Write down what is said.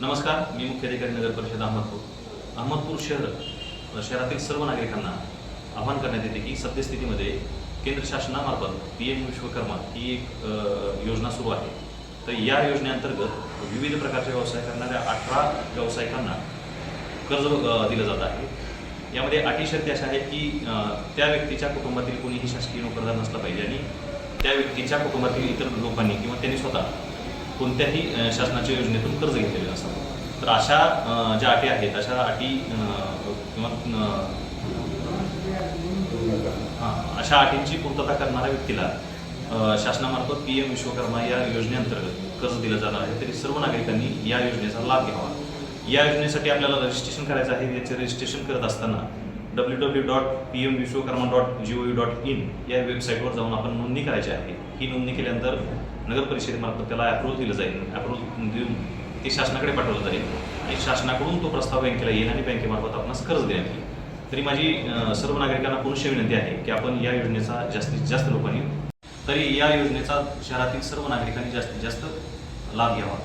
नमस्कार मी मुख्याधिकारी नगर परिषद अहमदपूर. अहमदपूर शहर शहरातील सर्व नागरिकांना आवाहन करण्यात येते की सद्यस्थितीमध्ये केंद्र शासनामार्फत पी एम विश्वकर्मा ही एक योजना सुरू आहे. तर या योजनेअंतर्गत विविध प्रकारचे व्यवसाय करणाऱ्या अठरा व्यावसायिकांना कर्ज दिलं जात आहे. यामध्ये अटी शर्ती अशा आहेत की त्या व्यक्तीच्या कुटुंबातील कोणीही शासकीय नोकरदार नसला पाहिजे आणि त्या व्यक्तीच्या कुटुंबातील इतर लोकांनी किंवा त्यांनी स्वतः कोणत्याही शासनाच्या योजनेतून कर्ज घेतलेले नसावं तर अशा ज्या अटी आहेत अशा अटी किंवा हां अशा अटींची पूर्तता करणाऱ्या व्यक्तीला शासनामार्फत पी एम विश्वकर्मा या योजनेअंतर्गत कर्ज दिलं जाणार आहे तरी सर्व नागरिकांनी या योजनेचा लाभ घ्यावा. या योजनेसाठी आपल्याला रजिस्ट्रेशन करायचं आहे याचे रजिस्ट्रेशन करत असताना W W dot P M Vishwakarma dot G O U dot in या वेबसाईटवर जाऊन आपण नोंदणी करायची आहे. ही नोंदणी केल्यानंतर नगर परिषदेमार्फत त्याला अप्रूव्हल दिलं जाईल. अप्रूव्हल देऊन ते शासनाकडे पाठवलं जाईल. आणि शासनाकडून तो प्रस्ताव बँकेला येईल आणि बँकेमार्फत आपणास कर्ज देण्यात येईल. तरी माझी सर्व नागरिकांना पुनश्च विनंती आहे की आपण या योजनेचा जास्तीत जास्त लोकांनी तरी या योजनेचा शहरातील सर्व नागरिकांनी जास्तीत जास्त लाभ घ्यावा.